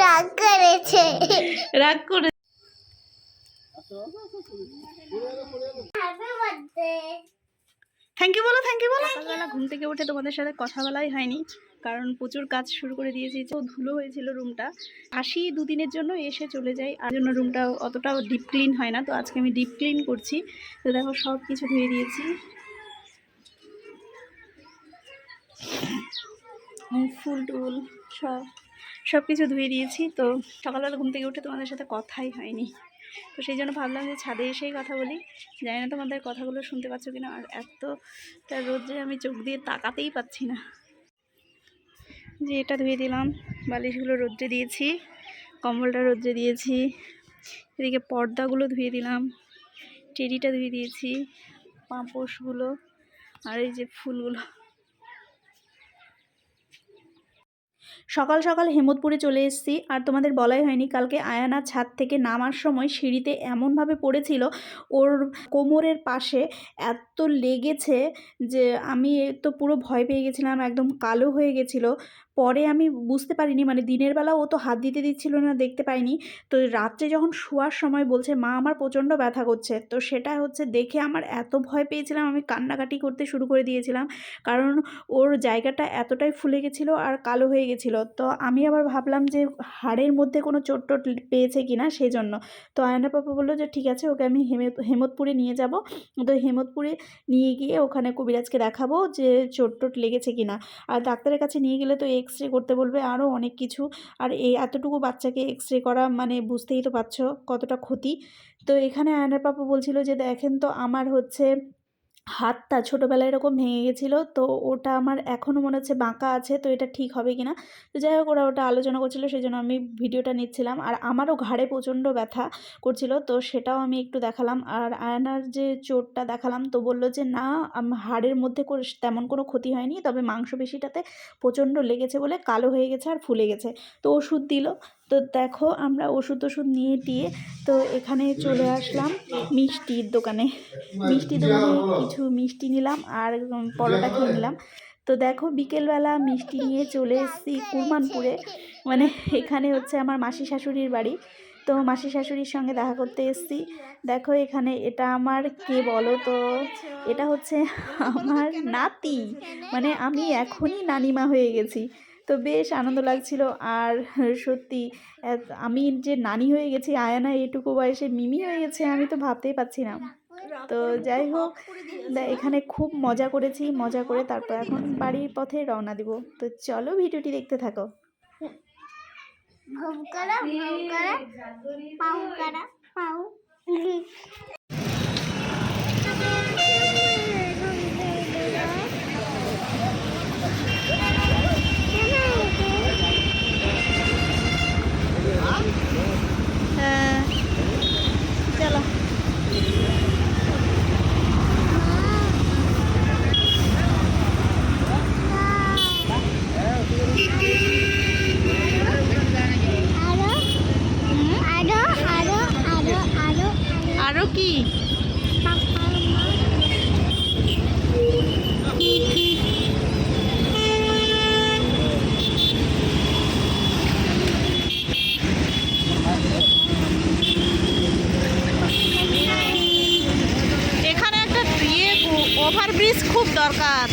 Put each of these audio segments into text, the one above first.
রাগ করেছে। রাগ করে থ্যাংক ইউ বলো থ্যাংক ইউ বলো। সকালবেলা ঘুম থেকে উঠে তোমাদের সাথে কথা বলাই হয়নি কারণ প্রচুর কাজ শুরু করে দিয়েছি তো ধুলো হয়েছিল রুমটা। আসি দুদিনের জন্য এসে চলে যাই আর জন্য রুমটা অতটাও ডিপ ক্লিন হয় না তো আজকে আমি ডিপ ক্লিন করছি। তো দেখো সব কিছু ধুয়ে দিয়েছি। ফুল টুল সব সব কিছু ধুয়ে দিয়েছি। তো সকালবেলা ঘুম থেকে উঠে তোমাদের সাথে কথাই হয়নি। তো সেই জন্য ভাবলাম যে ছাদে এসেই কথা বলি। জানি না তোমাদের কথাগুলো শুনতে পাচ্ছ কিনা, আর এত এতটা রোদ্রে আমি চোখ দিয়ে তাকাতেই পাচ্ছি না। যে এটা ধুয়ে দিলাম, বালিশগুলো রোদ্রে দিয়েছি, কম্বলটা রোদ্রে দিয়েছি, এদিকে পর্দাগুলো ধুয়ে দিলাম টেরিটা ধুয়ে দিয়েছি, পাঁপোশগুলো, আর এই যে ফুলগুলো। সকাল সকাল হেমতপুরে চলে এসেছি। আর তোমাদের বলাই হয়নি, কালকে আয়ানা ছাদ থেকে নামার সময় সিঁড়িতে এমনভাবে পড়েছিল, ওর কোমরের পাশে এত লেগেছে যে আমি তো পুরো ভয় পেয়ে গেছিলাম, একদম কালো হয়ে গেছিল। পরে আমি বুঝতে পারিনি মানে দিনের বেলা ও তো হাত দিতে দিচ্ছিল না, দেখতে পাইনি। তো রাত্রে যখন শোয়ার সময় বলছে, মা, আমার প্রচণ্ড ব্যথা করছে। তো সেটা হচ্ছে দেখে আমার এত ভয় পেয়েছিলাম, আমি কান্নাকাটি করতে শুরু করে দিয়েছিলাম। কারণ ওর জায়গাটা এতটাই ফুলে গেছিল আর কালো হয়ে গেছিল। তো আমি আবার ভাবলাম যে হাড়ের মধ্যে কোনো চোট টোট পেয়েছে কি না সেই জন্য তো আয়না পাপা বলল যে, ঠিক আছে, ওকে আমি হেমে হেমতপুরে নিয়ে যাব। তো হেমতপুরে নিয়ে গিয়ে ওখানে কবিরাজকে দেখাবো যে চোট টোট লেগেছে কি না আর ডাক্তারের কাছে নিয়ে গেলে তো এক্স রে করতে বলবে আরও অনেক কিছু। আর এই এতটুকু বাচ্চাকে এক্স রে করা মানে বুঝতেই তো পারছ কতটা ক্ষতি। তো এখানে আয়নার পাপা বলছিল যে দেখেন তো আমার হচ্ছে হাতটা ছোটোবেলায় এরকম ভেঙে গেছিল, তো ওটা আমার এখনও মনে হচ্ছে বাঁকা আছে, তো এটা ঠিক হবে কি না তো যাই হোক, ওরা ওটা আলোচনা করছিল সেই জন্য আমি ভিডিওটা নিচ্ছিলাম। আর আমারও ঘাড়ে প্রচণ্ড ব্যথা করছিল, তো সেটাও আমি একটু দেখালাম। আর আয়নার যে চোটটা দেখালাম, তো বলল যে, না হাড়ের মধ্যে তেমন কোনো ক্ষতি হয়নি, তবে মাংসপেশিটাতে প্রচণ্ড লেগেছে বলে কালো হয়ে গেছে আর ফুলে গেছে। তো ওষুধ দিল। তো দেখো আমরা ওষুধ ওষুধ নিয়ে টিয়ে তো এখানে চলে আসলাম মিষ্টির দোকানে। মিষ্টি দোকানে কিছু মিষ্টি নিলাম আর পরোটা খেয়ে নিলাম। তো দেখো বিকেলবেলা মিষ্টি নিয়ে চলে এসেছি কুরমানপুরে। মানে এখানে হচ্ছে আমার মাসি শাশুড়ির বাড়ি। তো মাসি শাশুড়ির সঙ্গে দেখা করতে এসেছি। দেখো এখানে এটা আমার কে বলো তো? এটা হচ্ছে আমার নাতি। মানে আমি এখনই নানিমা হয়ে গেছি। তো বেশ আনন্দ লাগছিল। আর সত্যি আমি যে নানি হয়ে গেছি আয়ানা এটুকু বয়সে মিমি হয়ে গেছে আমি তো ভাবতেই পারছি না। তো যাই হোক এখানে খুব মজা করেছি মজা করে তারপর এখন বাড়ির পথে রওনা দিব। তো চলো ভিডিওটি দেখতে থাকো। পাউ করা পাউ হ্যাঁ চলো আরও আরও আরও আরও আরও আরও কি এখানে একটা ইয়ে ওভারব্রিজ খুব দরকার।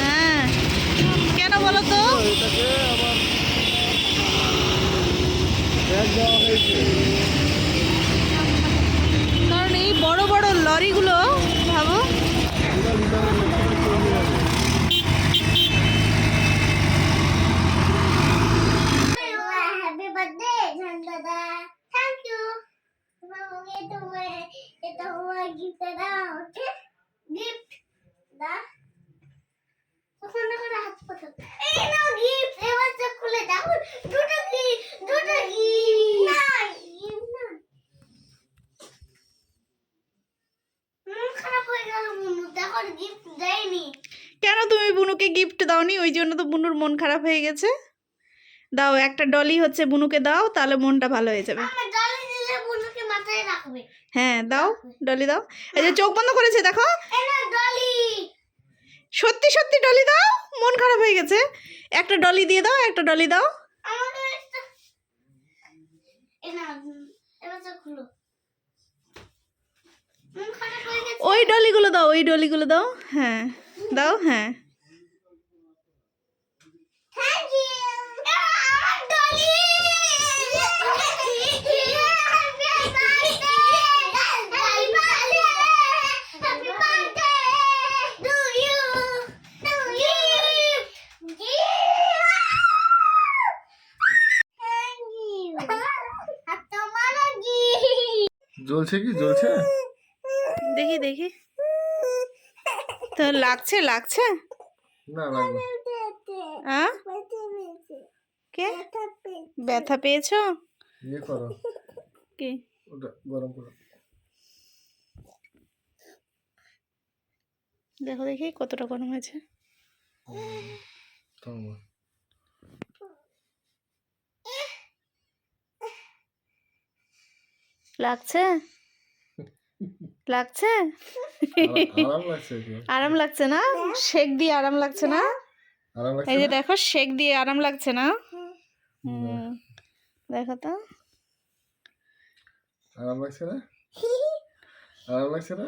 হ্যাঁ। কেন বলো তো? কারণ এই বড় বড় লরিগুলো ভাবো। এটা গিফট দাও ওকে গিফট দা ওখানে করে হাত পাতো এই নাও গিফট এবার চোখ খুলে দেখো। দুটো গিফট দুটো গিফট না gift না। খারাপ গেল দেখো গিফট দেয়নি। কেন তুমি বুনুকে গিফট দাওনি? ওই জন্য তো বুনুর মন খারাপ হয়ে গেছে। দাও একটা ডলি হচ্ছে বুনুকে দাও তাহলে মনটা ভালো হয়ে যাবে আমি ডালি দিলে মুনুকে মাথায় রাখবে হ্যাঁ দাও ডলি দাও। এই যে চোখ বন্ধ করেছে দেখো। সত্যি সত্যি ডলি দাও মন খারাপ হয়ে গেছে। একটা ডলি দিয়ে দাও একটা ডলি দাও। ওই ডলিগুলো দাও ওই ডলিগুলো দাও। হ্যাঁ দাও হ্যাঁ। জ্বলছে কি? জ্বলছে? দেখি দেখি। তো লাগছে লাগছে? না লাগবে কে? ব্যথা পেয়েছ? ইয়ে করো। কি? ওটা গরম করো। দেখো দেখি কতটা গরম হয়েছে। লাগছে? লাগছে? আরাম লাগছে না? শেক দিয়ে আরাম লাগছে না? এই যে দেখো শেক দিয়ে আরাম লাগছে না? হুম দেখো তো। আরাম লাগছে না? আরাম লাগছে না?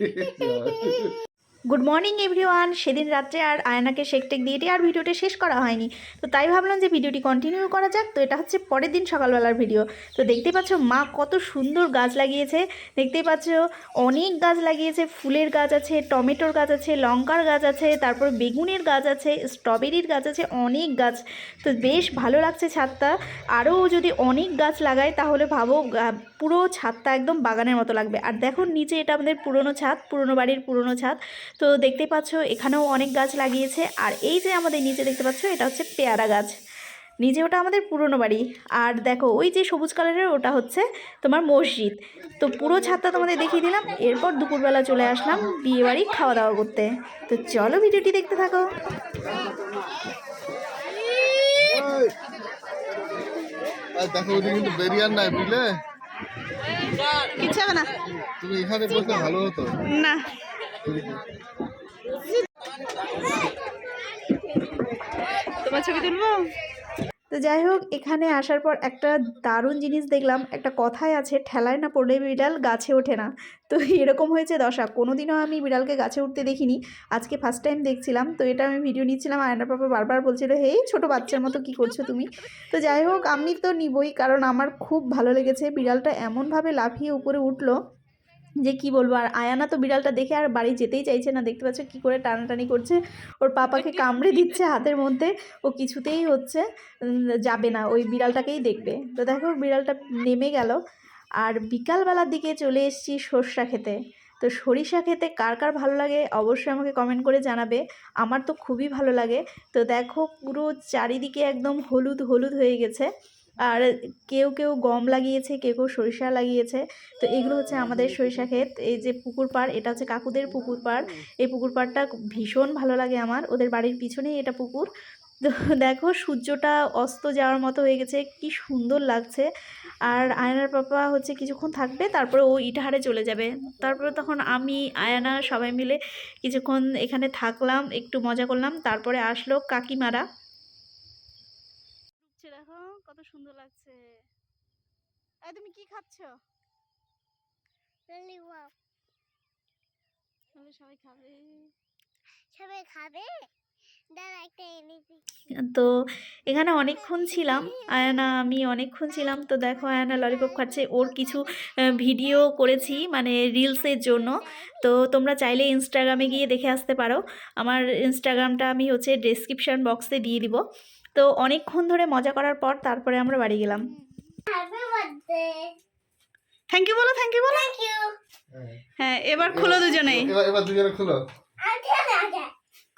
গুড মর্নিং এভরিওয়ান সেদিন রাত্রে আর আয়নাকে শেক টেক দিয়ে আর ভিডিওটা শেষ করা হয়নি। তো তাই ভাবলাম যে ভিডিওটি কন্টিনিউ করা যাক। তো এটা হচ্ছে পরের দিন সকালবেলার ভিডিও তো দেখতেই পাচ্ছ মা কত সুন্দর গাছ লাগিয়েছে। দেখতেই পাচ্ছ অনেক গাছ লাগিয়েছে। ফুলের গাছ আছে, টমেটোর গাছ আছে, লঙ্কার গাছ আছে, তারপর বেগুনের গাছ আছে স্ট্রবেরির গাছ আছে, অনেক গাছ। তো বেশ ভালো লাগছে ছাদটা। আরও যদি অনেক গাছ লাগায় তাহলে ভাবো পুরো ছাদটা একদম বাগানের মতো লাগবে। আর দেখো নিচে এটা আমাদের পুরনো ছাদ, পুরনো বাড়ির পুরনো ছাদ। তো দেখতে পাচ্ছ এখানেও অনেক গাছ লাগিয়েছে। আর এই যে আমাদের নিচে দেখতে পাচ্ছ এটা হচ্ছে পেয়ারা গাছ। নিজে ওটা আমাদের পুরনো বাড়ি। আর দেখো ওই যে সবুজ কালারের ওটা হচ্ছে তোমার মসজিদ। তো পুরো ছাদটা তোমাদের দেখিয়ে দিলাম। এরপর দুপুরবেলা চলে আসলাম বিয়ে বাড়ি খাওয়া দাওয়া করতে। তো চলো ভিডিওটি দেখতে থাকো। আর দেখো ওদিকে কিন্তু বেরিয়ার নাই বুঝলে? কিছু হবে না। তুমি এখানে বসলে ভালো হতো। না। তোমার ছবি তুলবো? তো যাই হোক, এখানে আসার পর একটা দারুণ জিনিস দেখলাম। একটা কথাই আছে, ঠেলায় না পড়লে বিড়াল গাছে ওঠে না। তো এরকম হয়েছে দশা। কোনোদিনও আমি বিড়ালকে গাছে উঠতে দেখিনি। আজকে ফার্স্ট টাইম দেখছিলাম। তো এটা আমি ভিডিও নিচ্ছিলাম। আয়নার পাপা বারবার বলছিল, হেই, ছোট বাচ্চার মতো কি করছ তুমি? তো যাই হোক, আমি তো নিবই। কারণ আমার খুব ভালো লেগেছে। বিড়ালটা এমনভাবে লাফিয়ে উপরে উঠল। যে কি বলব? আর আয়ানা তো বিড়ালটা দেখে আর বাড়ি যেতেই চাইছে না। দেখতে পাচ্ছ কি করে টানাটানি করছে? ওর পাপাকে কামড়ে দিচ্ছে হাতের মধ্যে। ও কিছুতেই হচ্ছে যাবে না। ওই বিড়ালটাকেই দেখবে। তো দেখো বিড়ালটা নেমে গেল। আর বিকালবেলার দিকে চলে এসেছি সর্ষা খেতে। তো সরিষা খেতে কার কার ভালো লাগে অবশ্যই আমাকে কমেন্ট করে জানাবে। আমার তো খুবই ভালো লাগে। তো দেখো পুরো চারিদিকে একদম হলুদ হলুদ হয়ে গেছে। আর কেউ কেউ গম লাগিয়েছে, কেউ কেউ সরিষা লাগিয়েছে। তো এগুলো হচ্ছে আমাদের সরিষা ক্ষেত। এই যে পুকুর পাড়, এটা হচ্ছে কাকুদের পুকুর পাড়। এই পুকুর পাড়টা ভীষণ ভালো লাগে আমার। ওদের বাড়ির পিছনেই এটা পুকুর। তো দেখো, সূর্যটা অস্ত যাওয়ার মতো হয়ে গেছে। কি সুন্দর লাগছে। আর আয়নার পাপা হচ্ছে কিছুক্ষণ থাকবে, তারপরে ও ইটাহারে চলে যাবে। তারপরে তখন আমি, আয়না সবাই মিলে কিছুক্ষণ এখানে থাকলাম, একটু মজা করলাম। তারপরে আসলো কাকিমারা। সুন্দর লাগছে। তুমি কি খাচ্ছ. সবাই খাবে। সবাই খাবে? দাঁড়া একটা এনে দিচ্ছি। তো এখানে অনেকক্ষণ ছিলাম। আয়ানা আমি অনেকক্ষণ ছিলাম। তো দেখো আয়ানা ললিপপ খাচ্ছে। ওর কিছু ভিডিও করেছি মানে রিলসের জন্য। তো তোমরা চাইলে ইনস্টাগ্রামে গিয়ে দেখে আসতে পারো। আমার ইনস্টাগ্রামটা আমি হচ্ছে ডেসক্রিপশন বক্সে দিয়ে দিব। তো অনেকক্ষণ ধরে মজা করার পর তারপরে আমরা বাড়ি গেলাম। থ্যাংক ইউ বলো থ্যাংক ইউ বলো। হ্যাঁ। হ্যাঁ এবার খুলো দুজনেই। এবার এবার দুজনে খুলো। আগে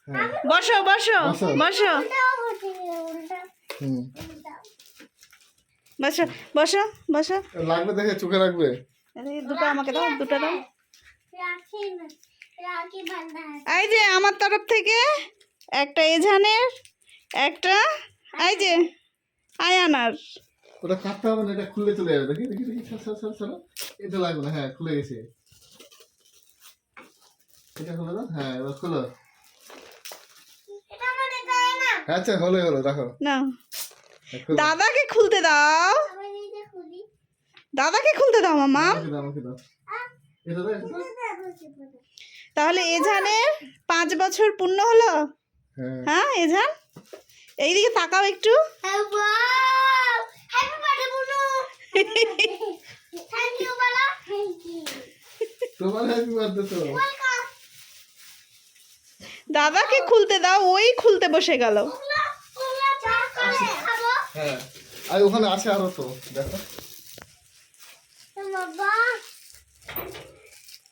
হ্যাঁ বসো বসো বসো। বসো। বসো বসো বসো। লাগবে দেখে চোখে রাখবে দুটো আমাকে দাও দুটো দাও। এই যে আমার তরফ থেকে একটা এজানের একটা এই যে আয়ানার ওটা কাটতে হবে না এটা খুললে চলে যাবে। দেখি দেখি দেখি সর সর সর সর এটা লাগবে না হ্যাঁ খুলে গেছে। এটা হলো না হ্যাঁ এবার খোলো। এটা যায় না। আচ্ছা হলো হলো দেখো। না। দাদাকে খুলতে দাও। আমি নিজে দাদাকে খুলতে দাও মামা। খুলে। তাহলে এজানের পাঁচ বছর পূর্ণ হলো? হ্যাঁ। হ্যাঁ এজান এইদিকে তাকাও একটু. দাদাকে খুলতে দাও ওই খুলতে বসে গেল। হ্যাঁ। আর ওখানে আছে আরও তো দেখো।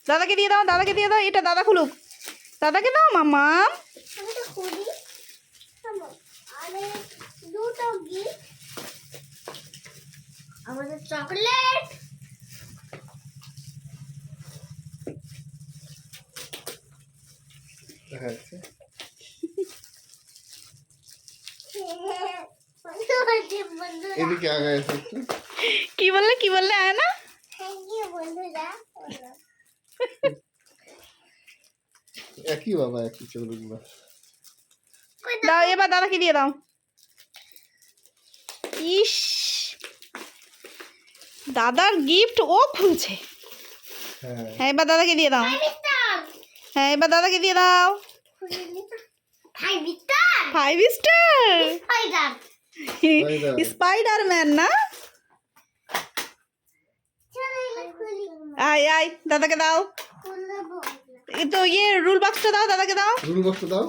দাদাকে দিয়ে দাও দাদাকে দিয়ে দাও এটা দাদা খুলুক। দাদাকে দাও মামা আমি তো খুলি থামো। আরে দুটো গিফট আমাদের চকলেট হ্যাঁ বন্ধুরা এদিকে আগে এসে একটু কি বললে কি বললে আয় না থ্যাংক ইউ বন্ধুরা একই বাবা একই চলুন দাও এবার দাদাকে দিয়ে দাও ইস দাদার গিফট ও খুলছে। হ্যাঁ। হ্যাঁ এবার দাদাকে দিয়ে দাও। হ্যাঁ এবার দাদাকে দিয়ে দাও। Five star spider. ম্যান না? আয় আয় দাদাকে দাও। তো ইয়ে রুল বক্সটা দাও দাদাকে দাও। রুল বক্স দাও।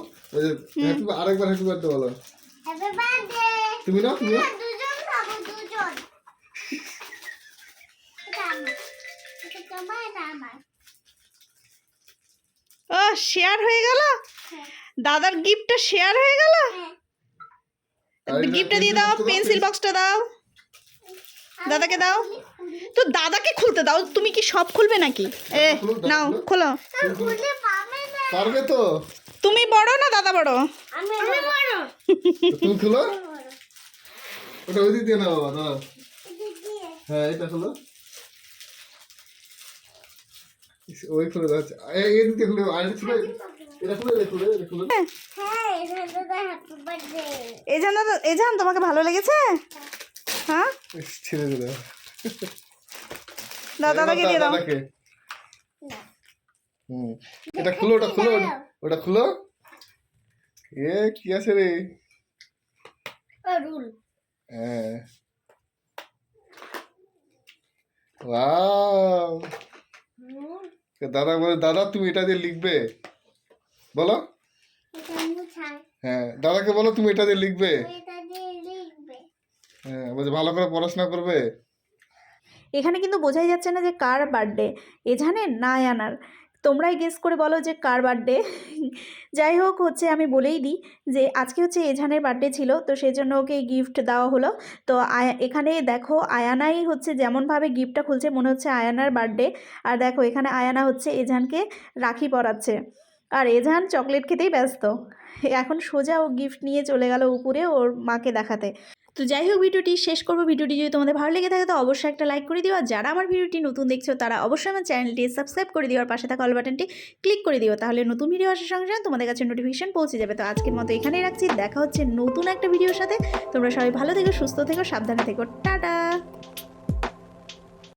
আরেকবার হ্যাপি বার্থডে বলো। হ্যাপি বার্থডে তুমি নাও তুমি ও শেয়ার হয়ে গেল? হ্যাঁ। দাদার গিফটটা শেয়ার হয়ে গেল? হ্যাঁ। গিফটটা দিয়ে দাও পেন্সিল বক্সটা দাও। দাদাকে দাও। তো দাদাকে খুলতে দাও তুমি কি সব খুলবে নাকি? এ নাও খুলো। পারবে তো? তুমি বড় না দাদা বড়? আমি আমি বড়। তুমি খুলো? ওটা ওই দিয়ে না বাবা হ্যাঁ এটা খুলো। ওই খুলে দাও এই এই খুলে আর খুলে এটা খুলে এটা খুলে এটা খুলে। হ্যাঁ। এটা দাদা হ্যাপি বার্থডে এজান দাদা এজান তোমাকে ভালো লেগেছে? হ্যাঁ? ছেড়ে দিলে। দাও দাদাকে দিয়ে দাও হুম। এটা খুলো ওটা খুলো ওটা- ওটা খুলো। এ কি আছে রে? রুল। হ্যাঁ। ওয়াও। দাদা বলে, দাদা, তুমি এটা দিয়ে লিখবে। বলো। হ্যাঁ দাদাকে বলো, তুমি এটা দিয়ে লিখবে। হ্যাঁ বলছে, ভালো করে পড়াশোনা করবে? এখানে কিন্তু বোঝাই যাচ্ছে না যে কার বার্থডে এজানের না আয়ানার তোমরাই গেস করে বলো যে কার বার্থডে যাই হোক, হচ্ছে আমি বলেই দিই যে আজকে হচ্ছে এজানের বার্থডে ছিল, তো সেই জন্য ওকে গিফট দেওয়া হলো। তো এখানে দেখো আয়ানাই হচ্ছে যেমনভাবে গিফটটা খুলছে, মনে হচ্ছে আয়ানার বার্থডে আর দেখো এখানে আয়ানা হচ্ছে এজানকে রাখি পরাচ্ছে। আর এজান চকলেট খেতেই ব্যস্ত। এখন সোজা ও গিফট নিয়ে চলে গেল উপরে ওর মাকে দেখাতে। তো যাই হোক ভিডিওটি শেষ করব। ভিডিওটি যদি তোমাদের ভালো লেগে থাকে, তো অবশ্যই একটা লাইক করে দিও। আর যারা আমার ভিডিওটি নতুন দেখছ, তারা অবশ্যই আমার চ্যানেলটি সাবস্ক্রাইব করে দিও। আর পাশে থাকা অল বাটনটি ক্লিক করে দিও। তাহলে নতুন ভিডিও আসার সঙ্গে সঙ্গে তোমাদের কাছে নোটিফিকেশন পৌঁছে যাবে। তো আজকের মতো এখানেই রাখছি। দেখা হচ্ছে নতুন একটা ভিডিওর সাথে। তোমরা সবাই ভালো থেকো, সুস্থ থেকো, সাবধানে থেকো। টাটা!